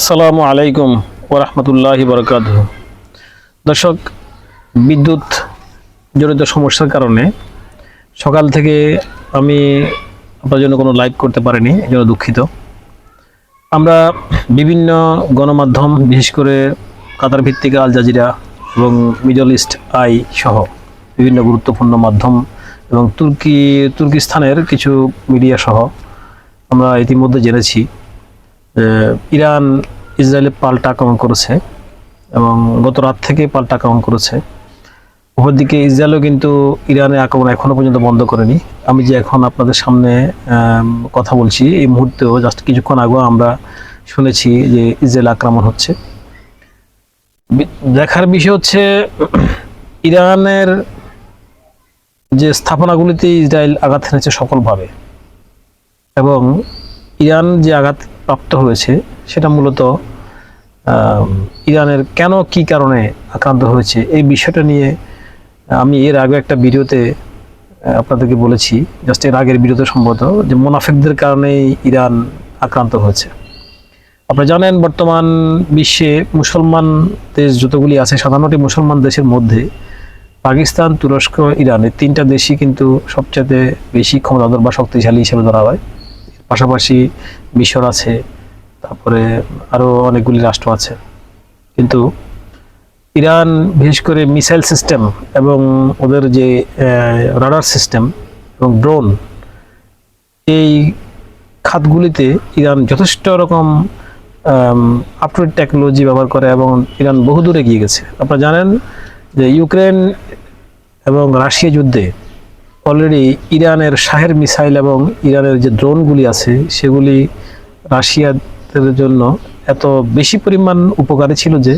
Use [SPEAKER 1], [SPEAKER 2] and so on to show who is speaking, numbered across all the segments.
[SPEAKER 1] আসসালামু আলাইকুম ওরহমতুল্লাহি বরকাত দর্শক, বিদ্যুৎ জনিত সমস্যার কারণে সকাল থেকে আমি আপনার জন্য কোনো লাইভ করতে পারিনি, এই জন্য দুঃখিত। আমরা বিভিন্ন গণমাধ্যম, বিশেষ করে কাতার ভিত্তিক আল জাজিরা এবং মিডল ইস্ট আই সহ বিভিন্ন গুরুত্বপূর্ণ মাধ্যম এবং তুর্কি, তুর্কিস্তানের কিছু মিডিয়া সহ আমরা ইতিমধ্যে জেনেছি। ইরান, ইসরায়েলে পাল্টা আক্রমণ করেছে এবং গত রাত থেকে পাল্টা আক্রমণ করেছে। অপরদিকে ইসরায়েলও কিন্তু ইরানের আক্রমণ এখনও পর্যন্ত বন্ধ করেনি। আমি যে এখন আপনাদের সামনে কথা বলছি, এই মুহূর্তেও জাস্ট কিছুক্ষণ আগেও আমরা শুনেছি যে ইসরায়েল আক্রমণ হচ্ছে। দেখার বিষয় হচ্ছে, ইরানের যে স্থাপনাগুলিতে ইসরায়েল আঘাত হেনেছে সফলভাবে এবং ইরান যে আঘাত প্রাপ্ত হয়েছে, সেটা মূলত ইরানের কেন কি কারণে আক্রান্ত হয়েছে এই বিষয়টা নিয়ে আমি এর আগে একটা ভিডিওতে আপনাদেরকে বলেছি, জাস্ট এর আগের ভিডিওতে সম্ভবত, যে মোনাফেকদের কারণেই ইরান আক্রান্ত হয়েছে। আপনারা জানেন, বর্তমান বিশ্বে মুসলমান দেশ যতগুলি আছে সাধারণত মুসলমান দেশের মধ্যে পাকিস্তান, তুরস্ক ইরান এই তিনটা দেশই কিন্তু সবচেয়ে বেশি ক্ষমতাধর বা শক্তিশালী হিসেবে ধরা হয়। পাশাপাশি মিশর আছে, তারপরে আরও অনেকগুলি রাষ্ট্র আছে। কিন্তু ইরান, বিশেষ করে মিসাইল সিস্টেম এবং ওদের যে রাডার সিস্টেম এবং ড্রোন, এই খাতগুলিতে ইরান যথেষ্ট রকম আপটুডেট টেকনোলজি ব্যবহার করে এবং ইরান বহুদূর এগিয়ে গেছে। আপনারা জানেন যে ইউক্রেন এবং রাশিয়া যুদ্ধে অলরেডি ইরানের শাহের মিসাইল এবং ইরানের যে ড্রোনগুলি আছে, সেগুলি রাশিয়াদের জন্য এত বেশি পরিমাণ উপকারী ছিল যে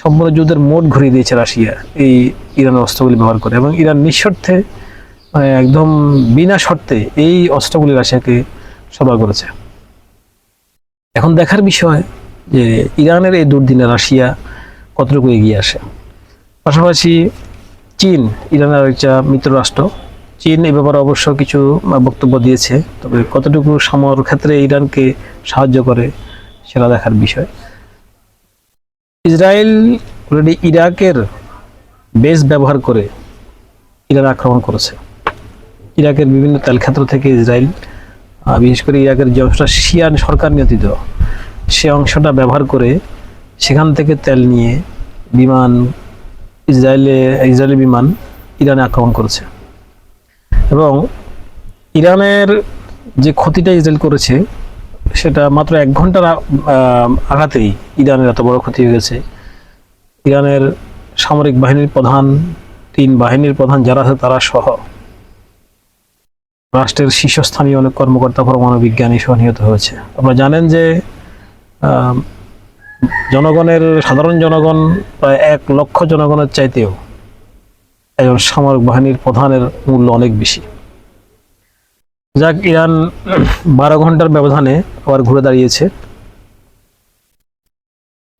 [SPEAKER 1] সম্পূর্ণ যুদ্ধের মোট ঘুরিয়ে দিয়েছে রাশিয়া এই ইরানের অস্ত্রগুলি ব্যবহার করে এবং ইরান নিঃশর্তে মানে একদম বিনা শর্তে এই অস্ত্রগুলি রাশিয়াকে সরবরাহ করেছে। এখন দেখার বিষয় যে ইরানের এই দুর্দিনে রাশিয়া কতটুকু এগিয়ে আসে। পাশাপাশি চীন, ইরানের একটা মিত্র রাষ্ট্র চীন এ ব্যাপারে অবশ্য কিছু বক্তব্য দিয়েছে। তবে কতটুকু সমর ক্ষেত্রে ইরানকে সাহায্য করে সেটা দেখার বিষয়। ইসরায়েল অলরেডি ইরাকের বেস ব্যবহার করে ইরান আক্রমণ করেছে। ইরাকের বিভিন্ন তেলক্ষেত্র থেকে ইসরায়েল বিশেষ করে ইরাকের যে অংশটা শিয়ান সরকার নিয়ন্ত্রিত, সে অংশটা ব্যবহার করে সেখান থেকে তেল নিয়ে বিমান, ইসরায়েলে ইসরায়েলি বিমান ইরানে আক্রমণ করেছে। এবং ইরানের যে ক্ষতিটা ইসরায়েল করেছে, সেটা মাত্র এক ঘণ্টার আঘাতেই ইরানের এত বড় ক্ষতি হয়ে গেছে। ইরানের সামরিক বাহিনীর প্রধান, তিন বাহিনীর প্রধান যারা আছে তারা সহ রাষ্ট্রের শীর্ষস্থানীয় অনেক কর্মকর্তা, পরমাণু বিজ্ঞানী সহ নিহত হয়েছে। আপনারা জানেন যে জনগণের, সাধারণ জনগণ প্রায় এক লক্ষ জনগণের চাইতেও একজন সামরিক বাহিনীর প্রধানের মূল্য অনেক বেশি। যাক, ইরান বারো ঘণ্টার ব্যবধানে আবার ঘুরে দাঁড়িয়েছে।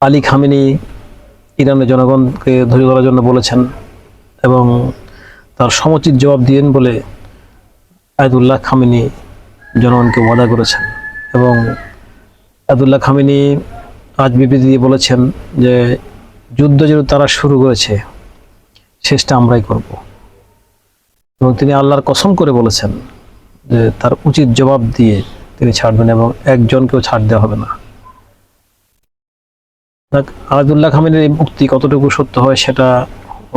[SPEAKER 1] আলী খামিনি ইরানের জনগণকে ধরে ধরার জন্য বলেছেন এবং তার সমুচিত জবাব দিয়েন বলে আয়দুল্লাহ খামিনি জনগণকে ওয়াদা করেছেন এবং আয়তুল্লাহ খামিনি আজ বিবৃতি দিয়ে বলেছেন যে যুদ্ধ যেহেতু তারা শুরু করেছে শেষটা আমরাই করব। এবং তিনি আল্লাহর কসম করে বলেছেন যে তার উচিত জবাব দিয়ে তিনি ছাড়বেন এবং একজনকেও ছাড় দেওয়া হবে না। দেখ, আয়াতুল্লাহ খামিনের এই মুক্তি কতটুকু সত্য হয় সেটা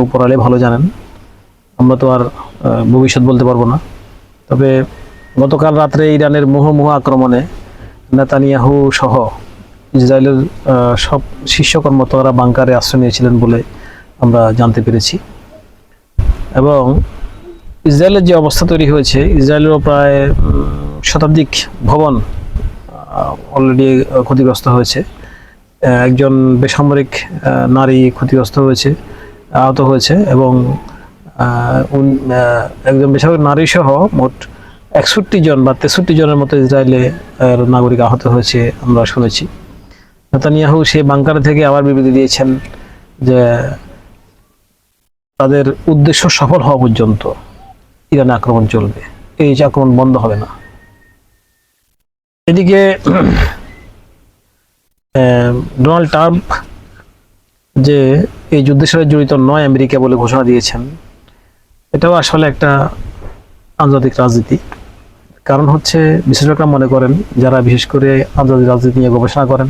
[SPEAKER 1] উপরালে ভালো জানেন। আমরা তো আর ভবিষ্যৎ বলতে পারব না। তবে গতকাল রাত্রে ইরানের মুহুর্মুহ আক্রমণে নেতানিয়াহু সহ ইসরায়েলের সব শীর্ষ কর্মকর্তারা বাংকারে আশ্রয় নিয়েছিলেন বলে আমরা জানতে পেরেছি। এবং ইসরায়েলের যে অবস্থা তৈরি হয়েছে, ইসরায়েলেরও প্রায় শতাধিক ভবন অলরেডি ক্ষতিগ্রস্ত হয়েছে। একজন বেসামরিক নারী ক্ষতিগ্রস্ত হয়েছে, আহত হয়েছে এবং একজন বেসামরিক নারী সহ মোট একষট্টি জন বা তেষট্টি জনের মতো ইসরায়েলে নাগরিক আহত হয়েছে আমরা শুনেছি। নেতানিয়াহু সে বাংকার থেকে আবার বিবৃতি দিয়েছেন যে তাদের উদ্দেশ্য সফল হওয়া পর্যন্ত ইরানে আক্রমণ চলবে। এই আক্রমণ বন্ধ হবে না। এদিকে ডোনাল্ড ট্রাম্প যে এই যুদ্ধের সাথে জড়িত নয় আমেরিকা বলে ঘোষণা দিয়েছেন, এটাও আসলে একটা আন্তর্জাতিক রাজনীতি। কারণ হচ্ছে বিশেষজ্ঞরা মনে করেন, যারা বিশেষ করে আন্তর্জাতিক রাজনীতি নিয়ে গবেষণা করেন,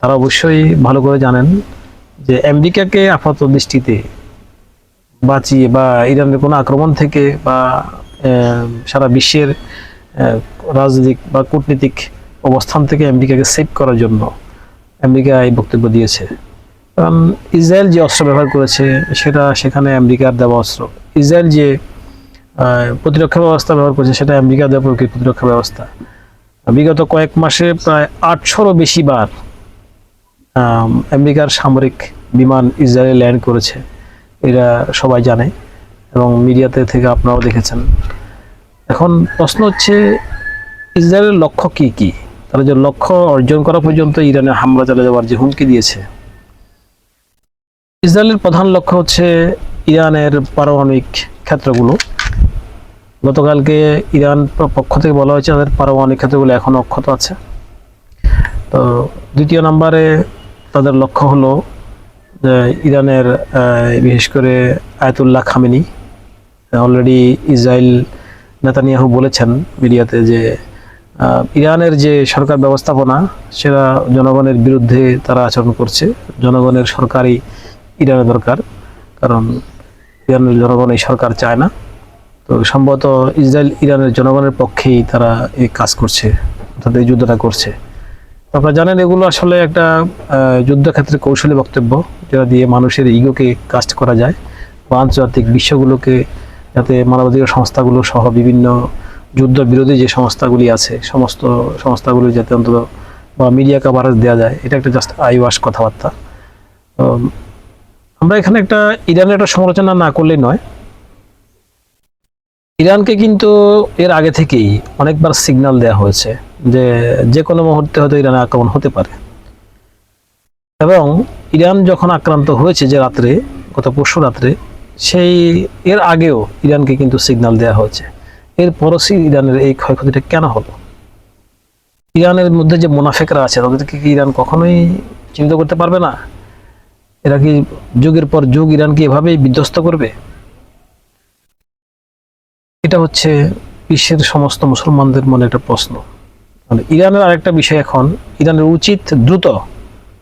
[SPEAKER 1] তারা অবশ্যই ভালো করে জানেন যে আমেরিকাকে আপাতত দৃষ্টিতে বাঁচিয়ে বা ইরানের কোনো আক্রমণ থেকে বা সারা বিশ্বের রাজনৈতিক বা কূটনীতিক অবস্থান থেকে আমেরিকাকে সেভ করার জন্য আমেরিকা এই বক্তব্য দিয়েছে। কারণ ইসরায়েল যে অস্ত্র ব্যবহার করেছে, সেটা সেখানে আমেরিকার দেওয়া অস্ত্র। ইসরায়েল যে প্রতিরক্ষা ব্যবস্থা ব্যবহার করেছে, সেটা আমেরিকা দেওয়া প্রতিরক্ষা ব্যবস্থা। বিগত কয়েক মাসে প্রায় আটশোরও বেশি বার আমেরিকার সামরিক বিমান ইসরায়েলে ল্যান্ড করেছে। এরা সবাই জানে এবং মিডিয়াতে থেকে আপনারাও দেখেছেন। এখন প্রশ্ন হচ্ছে, ইসরায়েলের লক্ষ্য কি কি? তারা যে লক্ষ্য অর্জন করা পর্যন্ত ইরানে হামলা চালিয়ে যাওয়ার যে হুমকি দিয়েছে, ইসরায়েলের প্রধান লক্ষ্য হচ্ছে ইরানের পারমাণবিক ক্ষেত্রগুলো। গতকালকে ইরান পক্ষ থেকে বলা হয়েছে, তাদের পারমাণবিক ক্ষেত্রগুলো এখনও অক্ষত আছে। তো দ্বিতীয় নম্বরে তাদের লক্ষ্য হলো ইরানের বিশেষ করে Ayatollah Khamenei already Israel Netanyahu বলেছেন মিডিয়াতে যে ইরানের যে সরকার ব্যবস্থাপনা, সেটা জনগণের বিরুদ্ধে তারা আচরণ করছে। জনগণের সরকারই ইরানের দরকার, কারণ ইরানের জনগণ এই সরকার চায় না। তো সম্ভবত ইসরায়েল ইরানের জনগণের পক্ষেই তারা এই কাজ করছে, অর্থাৎ এই যুদ্ধটা করছে। আপনারা জানেন এগুলো আসলে একটা যুদ্ধক্ষেত্রে কৌশলী বক্তব্য। যেটা দিয়ে মানুষের ইগোকে কাস্ট করা যায়। বা আন্তর্জাতিক বিশ্বগুলোকে যাতে মানবাধিকার সংস্থাগুলো সহ বিভিন্ন যুদ্ধ বিরোধী যে সংস্থাগুলি আছে, সমস্ত সংস্থাগুলি যাতে অন্তত বা মিডিয়া কাভারেজ দেওয়া যায়, এটা একটা জাস্ট আইওয়াস কথাবার্তা। আমরা এখানে একটা ইরানের একটা সমালোচনা না করলেই নয়। ইরানকে কিন্তু এর আগে থেকেই অনেকবার সিগন্যাল দেওয়া হয়েছে যে যে কোনো মুহূর্তে হয়তো ইরানে আক্রমণ হতে পারে। এবং ইরান যখন আক্রান্ত হয়েছে যে রাত্রে, গত পরশু রাত্রে, সেই এর আগেও ইরানকে কিন্তু সিগন্যাল দেওয়া হয়েছে। এর পরশই ইরানের এই ক্ষয়ক্ষতিটা কেন হলো? ইরানের মধ্যে যে মুনাফেকরা আছে, তাদেরকে কি ইরান কখনোই চিন্তা করতে পারবে না? এরা কি যুগের পর যুগ ইরানকে এভাবেই বিধ্বস্ত করবে? এটা হচ্ছে বিশ্বের সমস্ত মুসলমানদের মনে একটা প্রশ্ন। মানে ইরানের আরেকটা বিষয় এখন, ইরানের উচিত দ্রুত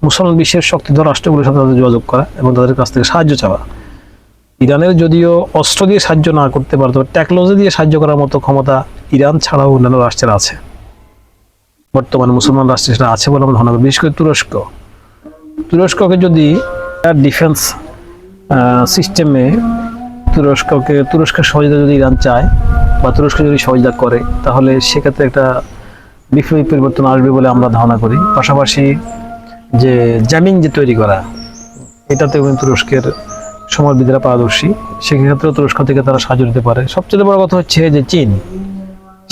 [SPEAKER 1] মুসলমান বিশ্বের শক্তিধর রাষ্ট্রগুলোর সাথে তাদের যোগাযোগ করা এবং তাদের কাছ থেকে সাহায্য চাওয়া। ইরানের যদিও অস্ত্র দিয়ে সাহায্য না করতে পারে, তবে টেকনোলজি দিয়ে সাহায্য করার মতো ক্ষমতা ইরান ছাড়াও অন্যান্য রাষ্ট্রের আছে। বর্তমানে মুসলমান রাষ্ট্রে সেটা আছে বলে আমরা ধারণা বিশেষ করে তুরস্ক। তুরস্ককে যদি ডিফেন্স সিস্টেমে তুরস্ককে, তুরস্কের সহযোগিতা যদি ইরান চায় বা তুরস্ক যদি সহযোগিতা করে, তাহলে সেক্ষেত্রে একটা বিপ্লবী পরিবর্তন আসবে বলে আমরা ধারণা করি। পাশাপাশি যে জ্যামিং যে তৈরি করা, এটাতেও কিন্তু তুরস্কের সমরবিদরা পারদর্শী। সেক্ষেত্রেও তুরস্ক থেকে তারা সাহায্য দিতে পারে। সবচেয়ে বড় কথা হচ্ছে যে চীন।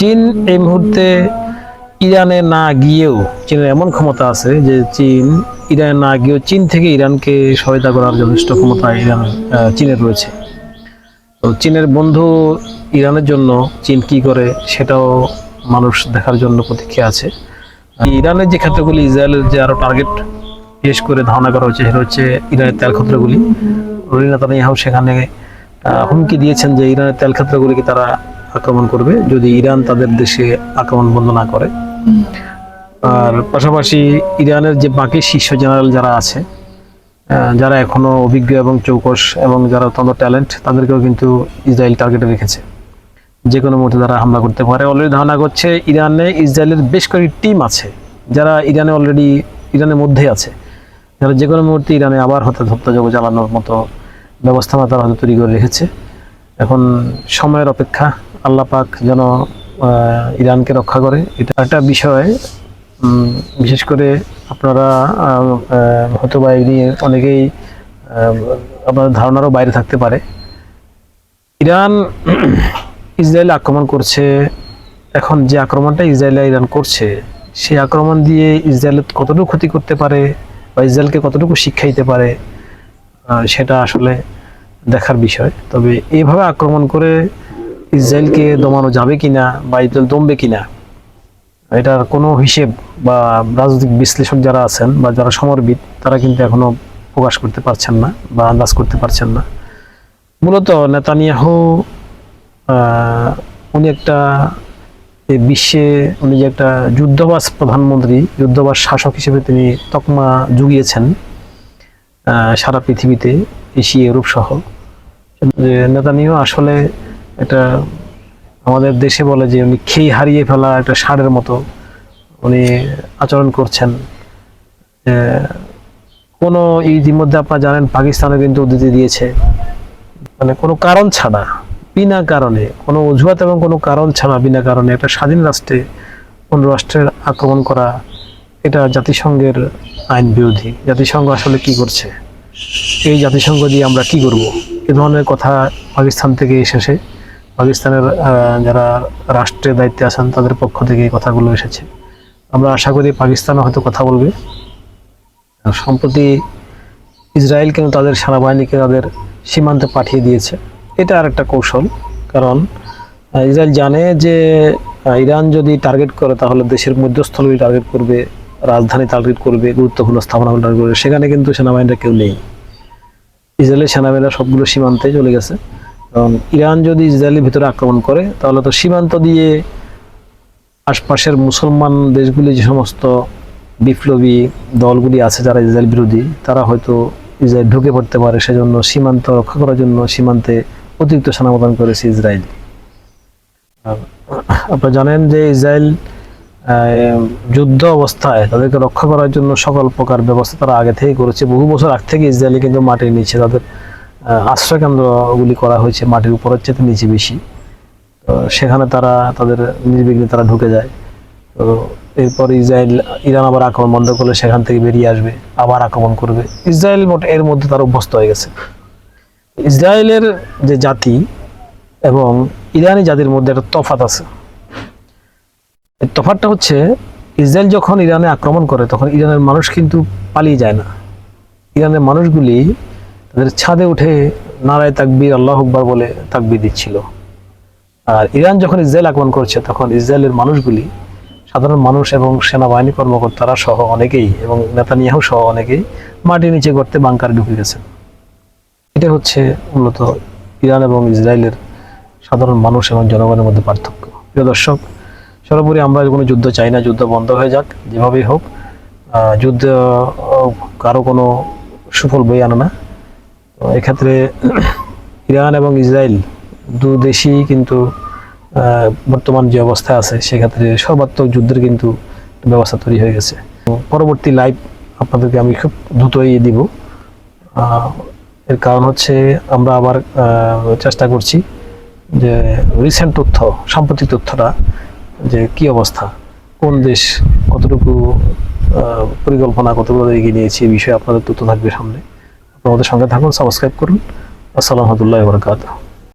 [SPEAKER 1] চীন এই মুহূর্তে ইরানে না গিয়েও, চীনের এমন ক্ষমতা আছে যে চীন, ইরানে না গিয়েও চীন থেকে ইরানকে সহায়তা করার যথেষ্ট ক্ষমতা ইরান চীনের রয়েছে। তো চীনের বন্ধু ইরানের জন্য চীন কি করে, সেটাও মানুষ দেখার জন্য প্রতীক্ষা আছে। ইরানের যে ক্ষেত্রগুলি, ইসরায়েলের যে আরও টার্গেট বিশেষ করে ধারণা করা হচ্ছে, সেটা হচ্ছে ইরানের তেল ক্ষেত্রগুলি। নেতানিয়াহু সেখানে হুমকি দিয়েছেন যে ইরানের তেল ক্ষেত্রগুলিকে তারা আক্রমণ করবে, যদি ইরান তাদের দেশে আক্রমণ বন্ধ না করে। আর পাশাপাশি ইরানের যে বাকি শীর্ষ জেনারেল যারা আছে যারা এখনও অভিজ্ঞ এবং চৌকস এবং যারা অত্যন্ত ট্যালেন্ট, তাদেরকেও কিন্তু ইসরায়েল টার্গেটে রেখেছে। যে কোনো মুহূর্তে তারা হামলা করতে পারে। অলরেডি ধারণা করছে ইরানে ইসরায়েলের বেশ কয়েকটি টিম আছে যারা ইরানে অলরেডি ইরানের মধ্যে আছে। যারা যে কোনো মুহূর্তে ইরানে আবার হতে হত্যাযোগ্য চালানোর মতো ব্যবস্থাপনা তারা হয়তো তৈরি করে রেখেছে। এখন সময়ের অপেক্ষা আল্লাহ পাক যেন ইরানকে রক্ষা করে। এটা একটা বিষয় বিশেষ করে আপনারা হয়তো বা নিয়ে অনেকেই আহ, আপনাদের ধারণারও বাইরে থাকতে পারে। ইরান ইসরায়েল আক্রমণ করছে, এখন যে আক্রমণটা ইসরায়েল ইরান করছে, সেই আক্রমণ দিয়ে ইসরায়েলের কতটুকু ক্ষতি করতে পারে বা ইসরায়েলকে কতটুকু শিক্ষা দিতে পারে সেটা আসলে দেখার বিষয়। তবে এইভাবে আক্রমণ করে ইসরায়েলকে দমানো যাবে কিনা বা ইসরায়েল দমবে কিনা, এটার কোনো হিসেব বা রাজনৈতিক বিশ্লেষক যারা আছেন বা যারা সমরবিদ, তারা কিন্তু এখনও প্রকাশ করতে পারছেন না বা আন্দাজ করতে পারছেন না। মূলত নেতানিয়াহু উনি একটা বিশ্বে, উনি যে একটা যুদ্ধবাস প্রধানমন্ত্রী যুদ্ধবাস শাসক হিসেবে তিনি তকমা জুগিয়েছেন সারা পৃথিবীতে, এশিয়া, ইউরোপ সহ। যে নেতানিয়াহু আসলে একটা আমাদের দেশে বলে যে উনি খেই হারিয়ে ফেলা একটা ষাঁড়ের মতো উনি আচরণ করছেন। কোনো ইতিমধ্যে আপনারা জানেন পাকিস্তানে কিন্তু উদ্ধৃতি দিয়েছে। মানে কোনো কারণ ছাড়া বিনা কারণে, কোনো অজুহাত এবং কোনো কারণ ছাড়া বিনা কারণে একটা স্বাধীন রাষ্ট্রে, অন্য রাষ্ট্রের আক্রমণ করা, এটা জাতিসংঘের আইন বিরোধী। জাতিসংঘ আসলে কি করছে? এই জাতিসংঘ দিয়ে আমরা কি করব? এ ধরনের কথা পাকিস্তান থেকে এসেছে। পাকিস্তানের যারা রাষ্ট্রের দায়িত্বে আছেন, তাদের পক্ষ থেকে এই কথাগুলো এসেছে। আমরা আশা করি পাকিস্তানও হয়তো কথা বলবে। সম্প্রতি ইসরায়েল কেন তাদের সেনাবাহিনীকে তাদের সীমান্তে পাঠিয়ে দিয়েছে। এটা আর একটা কৌশল, কারণ ইসরায়েল জানে যে ইরান যদি টার্গেট করে, তাহলে দেশের মধ্যস্থলগুলি টার্গেট করবে, রাজধানী টার্গেট করবে, গুরুত্বপূর্ণ স্থাপনাগুলো টার্গেট করবে। সেখানে কিন্তু সেনাবাহিনীরা কেউ নেই। ইসরায়েলের সেনাবাহিনীরা সবগুলো সীমান্তে চলে গেছে। কারণ, ইরান যদি ইসরায়েলের ভিতরে আক্রমণ করে, তাহলে তো সীমান্ত দিয়ে আশপাশের মুসলমান দেশগুলি যে সমস্ত বিপ্লবী দলগুলি আছে যারা ইসরায়েল বিরোধী, তারা হয়তো ইসরায়েল ঢুকে পড়তে পারে। সেজন্য সীমান্ত রক্ষা করার জন্য সীমান্তে অতিরিক্ত সেনা মোতায়েন করেছে ইসরায়েল। আর আপনারা জানেন যে ইসরায়েল যুদ্ধ অবস্থায় তাদেরকে রক্ষা করার জন্য সকল প্রকার ব্যবস্থা তারা আগে থেকে করেছে। বহু বছর আগ থেকে ইসরায়েলি কিন্তু মাটির নিচে তাদের আহ, আশ্রয় কেন্দ্রগুলি করা হয়েছে মাটির উপরের চেয়ে নিচে বেশি। তো সেখানে তারা তাদের নির্বিঘ্নে তারা ঢুকে যায়। তো এরপর ইসরায়েল ইরান আবার আক্রমণ বন্ধ করলে সেখান থেকে বেরিয়ে আসবে আবার আক্রমণ করবে। ইসরায়েল মোট- এর মধ্যে তারা অভ্যস্ত হয়ে গেছে। ইসরায়েলের যে জাতি এবং ইরানি জাতির মধ্যে একটা তফাত আছে। তফাতটা হচ্ছে, ইসরায়েল যখন ইরানে আক্রমণ করে, তখন ইরানের মানুষ কিন্তু পালিয়ে যায় না। ইরানের মানুষগুলি তাদের ছাদে উঠে নারায় তাকবির, আল্লাহ আকবার বলে তাকবির দিচ্ছিল। আর ইরান যখন ইসরায়েল আক্রমণ করছে, তখন ইসরায়েলের মানুষগুলি, সাধারণ মানুষ এবং সেনাবাহিনী কর্মকর্তারা সহ অনেকেই এবং নেতানিয়াহু সহ অনেকেই মাটির নিচে গর্তে বাংকারে ঢুকে গেছে এটা হচ্ছে মূলত ইরান এবং ইসরায়েলের সাধারণ মানুষ এবং জনগণের মধ্যে পার্থক্য। প্রিয় দর্শক, সর্বোপরি আমরা কোনো যুদ্ধ চাই না, যুদ্ধ বন্ধ হয়ে যাক, যেভাবেই হোক যুদ্ধ কারও কোনো সুফল বই আনে না। তো এক্ষেত্রে ইরান এবং ইসরায়েল দু দেশই কিন্তু বর্তমান যে অবস্থায় আছে, সেক্ষেত্রে সর্বাত্মক যুদ্ধের কিন্তু ব্যবস্থা তৈরি হয়ে গেছে। পরবর্তী লাইভ আপনাদেরকে আমি খুব দ্রুতই দিব। এর কারণ হচ্ছে আমরা আবার চেষ্টা করছি যে রিসেন্ট তথ্য, সাম্প্রতিক তথ্যটা, যে কি অবস্থা, কোন দেশ কতটুকু পরিকল্পনা, কতগুলো এগিয়ে নিয়েছে এই বিষয়ে আপনাদের তথ্য থাকবে সামনে। আপনাদের সঙ্গে থাকুন, সাবস্ক্রাইব করুন। আসসালামু আলাইকুম বরকাত